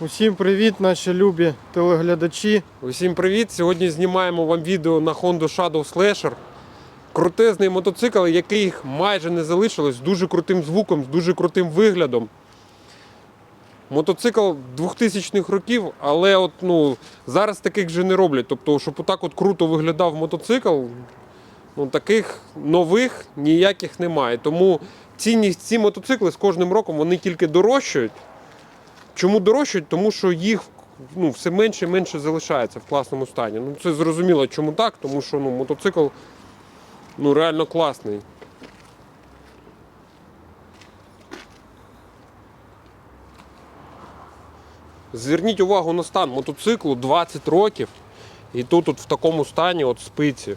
Усім привіт, наші любі телеглядачі. Усім привіт! Сьогодні знімаємо вам відео на Honda Shadow Slasher. Крутезний мотоцикл, який майже не залишилось, з дуже крутим звуком, з дуже крутим виглядом. Мотоцикл 2000-х років, але от, ну, зараз таких вже не роблять. Тобто, щоб отак от круто виглядав мотоцикл, ну, таких нових ніяких немає. Тому цінність ці мотоцикли з кожним роком вони тільки дорожчають. Чому дорожчають? Тому що їх ну, все менше і менше залишається в класному стані. Ну, це зрозуміло, чому так, тому що ну, мотоцикл ну, реально класний. Зверніть увагу на стан мотоциклу 20 років. І тут от в такому стані от спиці.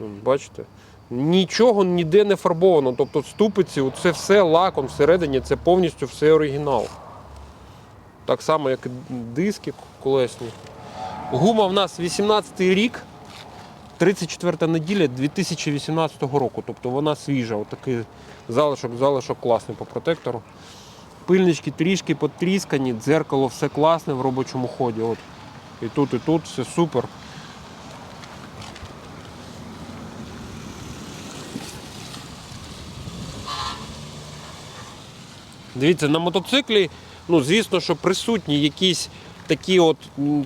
Бачите? Нічого ніде не фарбовано. Тобто ступиці, це все лаком всередині, це повністю все оригінал. Так само, як і диски колесні. Гума в нас 18 рік, 34 неділя 2018 року. Тобто вона свіжа. Отакий залишок, залишок класний по протектору. Пильнички трішки потріскані, дзеркало все класне в робочому ході. От. І тут, і тут все супер. Дивіться, на мотоциклі, ну, звісно, що присутні якісь такі от,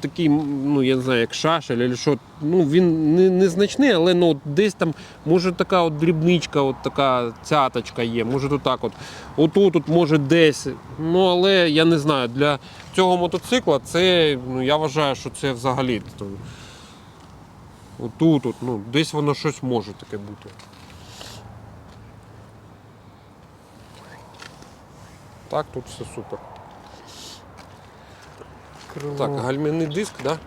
такі, ну, я не знаю, як шашель, що. Ну, він не, незначний, але ну, от десь там, може така от дрібничка, от така цяточка є, може тут так от. Отут, от, може десь. Ну, але я не знаю, для цього мотоцикла це, ну, я вважаю, що це взагалі. Отут, от, ну, десь воно щось може таке бути. Так, тут все супер. Крило. Так, гальмівний диск, да?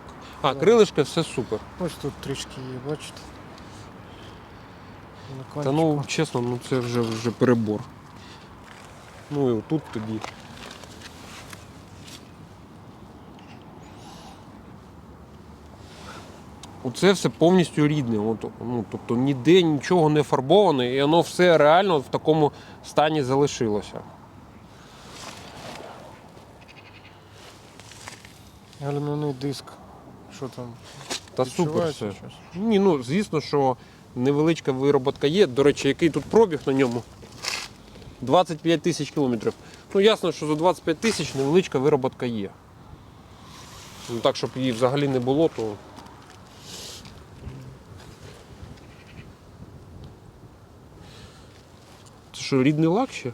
А, крилишки, все супер. Ось тут трішки є, бачите. Та ну, чесно, ну це вже, вже перебор. Ну і отут тоді. Оце все повністю рідне. От, ну, тобто ніде нічого не фарбоване, і воно все реально в такому стані залишилося. Гальмівний диск. Що там? Та супер все. щось? Ні, ну звісно, що невеличка вироботка є. До речі, який тут пробіг на ньому? 25 тисяч кілометрів. Ну ясно, що за 25 тисяч невеличка вироботка є. Ну так, щоб її взагалі не було, то. Це що, рідний лак ще?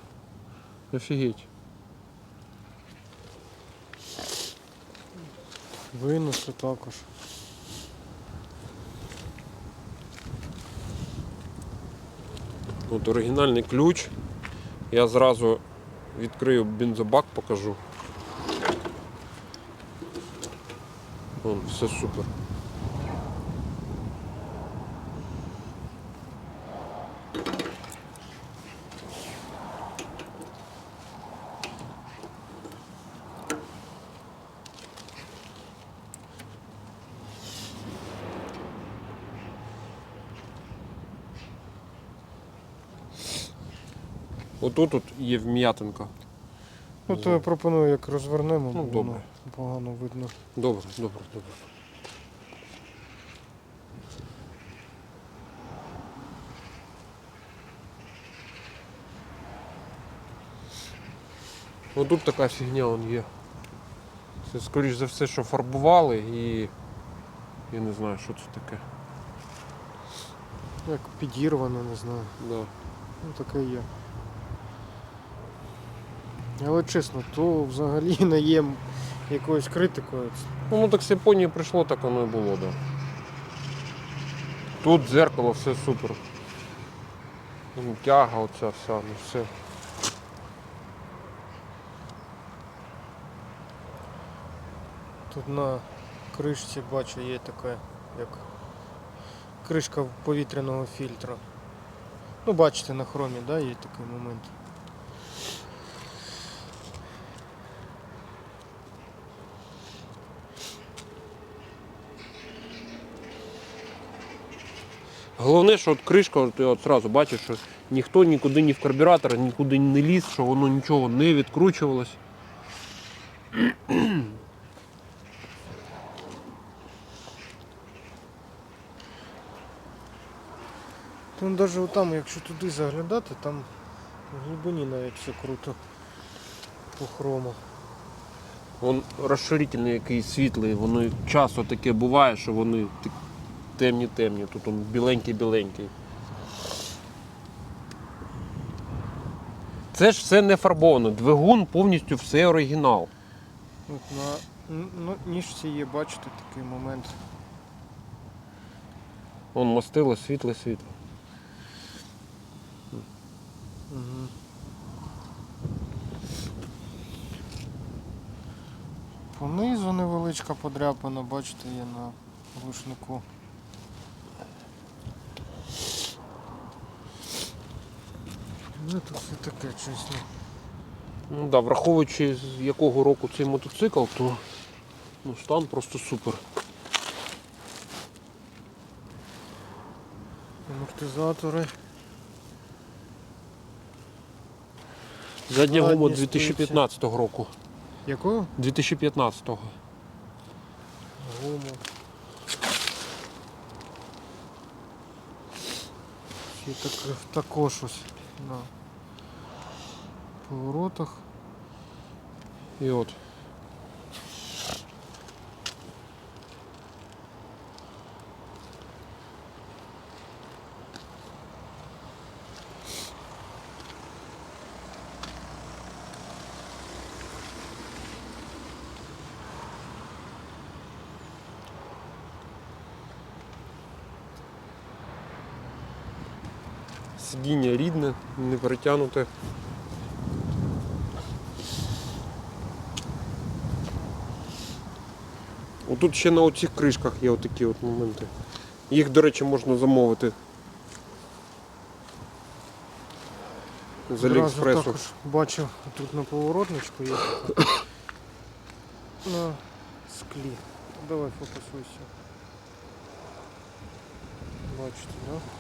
Офігеть. Винесли також. От оригінальний ключ. Я зразу відкрию бензобак, покажу. Вон, все супер. Отут от є вм'ятинка. Ну то я пропоную, як розвернемо, Ну, добре. воно погано видно. Добре, добре, добре. Ну тут така фігня он є. Це скоріш за все, що фарбували і я не знаю, що це таке. Як підірвано, не знаю. Да. Ну таке є. Але чесно, то взагалі не є якоюсь критикою. Ну, ну так з Японії прийшло, так воно і було, да. Тут дзеркало, все супер. Ну, Тяга оця вся, ну все. Тут на кришці бачу є таке, як кришка повітряного фільтра. Ну, бачите, на хромі, да, є такий момент. Головне, що от кришка, ти от одразу бачиш, що ніхто нікуди ні в карбюратор, нікуди не ліз, що воно нічого не відкручувалось. Там навіть там, якщо туди заглядати, там в глибині навіть все круто по хрому. Вон розширительний який світлий, воно часто таке буває, що вони так- темні-темні, тут он біленький-біленький. Це ж все не фарбовано. Двигун повністю все оригінал. От на ну, ніжці є, бачите, такий момент. Вон мастило, світле, світло. Угу. Понизу невеличка подряпина, бачите, є на глушнику. Ну тут все таке чесно. Ну да, враховуючи з якого року цей мотоцикл, то ну, стан просто супер. Амортизатори. Задня гума 2015 року. Якою? 2015-го. Гуму. Ще так, також ось на поворотах. І от. Сидіння рідне, не перетягнуте. Отут ще на оцих кришках є отакі от моменти. Їх, до речі, можна замовити. З Аліекспресу. також бачив тут на поворотничку є на склі. Давай фокусуйся. Бачите, да?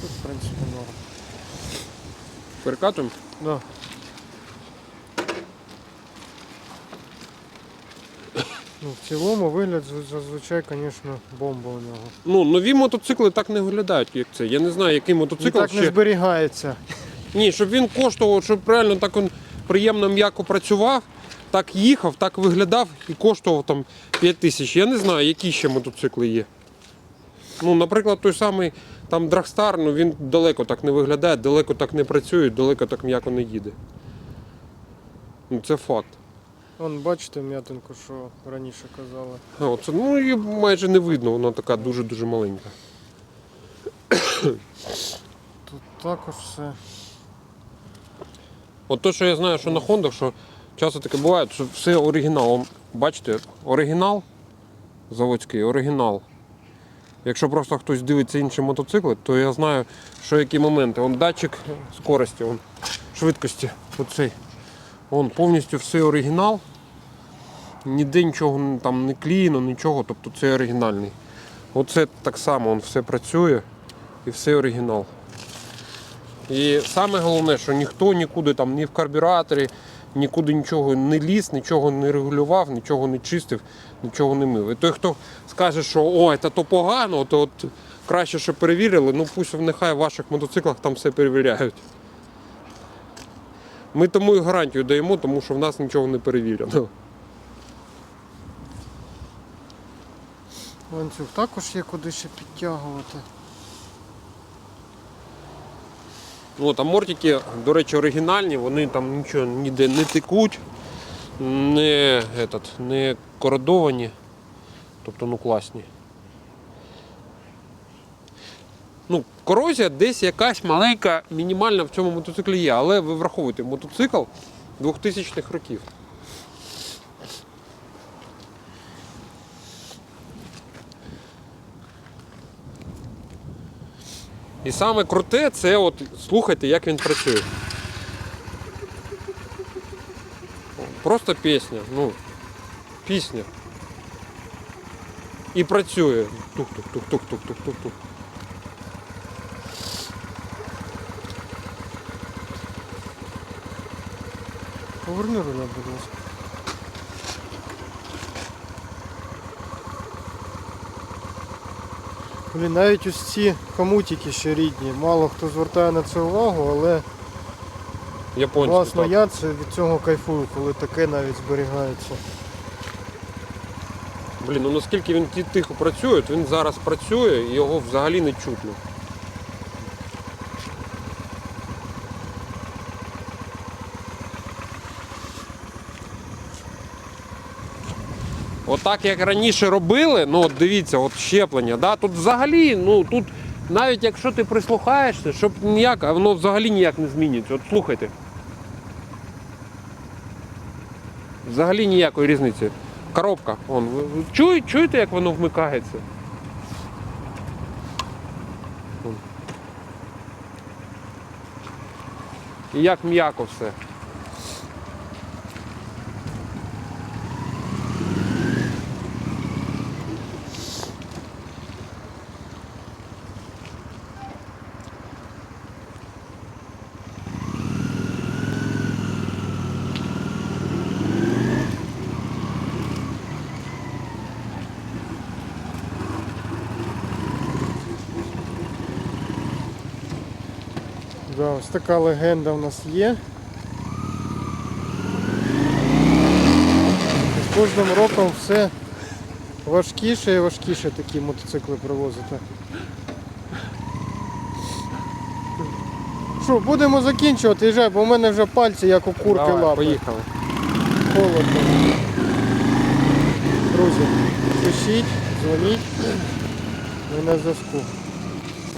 Тут, в принципі, норм. Перекатуємо? Да. Ну, в цілому вигляд зазвичай, звісно, бомба у нього. Ну, нові мотоцикли так не виглядають, як це. Я не знаю, який мотоцикл так не зберігається. Ні, щоб він коштував, щоб реально так він приємно м'яко працював, так їхав, так виглядав і коштував там 5 тисяч. Я не знаю, які ще мотоцикли є. Ну, наприклад, той самий там Драгстар, ну він далеко так не виглядає, далеко так не працює, далеко так м'яко не їде. Ну, це факт. Вон, бачите м'ятинку, що раніше казали. А, оце, ну її майже не видно, вона така дуже-дуже маленька. Тут також все. От то, що я знаю, що на Хондах, що часто таке буває, що все оригінал. Бачите, оригінал заводський, оригінал. Якщо просто хтось дивиться інші мотоцикли, то я знаю, що які моменти. Он датчик скорості, он, швидкості. Оцей. Он повністю все оригінал. Ніде нічого там не клеєно, нічого, тобто це оригінальний. Оце так само, он все працює і все оригінал. І саме головне, що ніхто нікуди там ні в карбюраторі, нікуди нічого не ліз, нічого не регулював, нічого не чистив, нічого не мив. І той, хто скаже, що ой, та то погано, то от краще, щоб перевірили, ну пусть нехай в ваших мотоциклах там все перевіряють. Ми тому і гарантію даємо, тому що в нас нічого не перевірено. Ланцюг також є куди ще підтягувати. От, а мортики, до речі, оригінальні, вони там нічого ніде не текуть, не, этот, не кородовані. Тобто ну класні. Ну, корозія десь якась маленька, мінімальна в цьому мотоциклі є, але ви враховуйте, мотоцикл 2000-х років. І саме круте це от слухайте, як він працює. Просто пісня. Ну, пісня. І працює. Тук-тук-тук-тук-тук-тук-тук. Поверни руля, будь ласка. Блін, навіть ось ці хомутики ще рідні. Мало хто звертає на це увагу, але Японський. власно так. я це від цього кайфую, коли таке навіть зберігається. Блін, ну наскільки він тихо працює, він зараз працює і його взагалі не чутно. Отак як раніше робили, ну от дивіться, от щеплення, да, тут взагалі, ну тут навіть якщо ти прислухаєшся, щоб ніяк, а воно взагалі ніяк не зміниться. От слухайте. Взагалі ніякої різниці. Коробка, вон, чує- чуєте, як воно вмикається? І як м'яко все. Да, ось така легенда в нас є. З кожним роком все важкіше і важкіше такі мотоцикли привозити. Що, будемо закінчувати, їжджай, бо в мене вже пальці як у курки Давай, лапи. поїхали. Холодно. Друзі, пишіть, дзвоніть. Ми на зв'язку.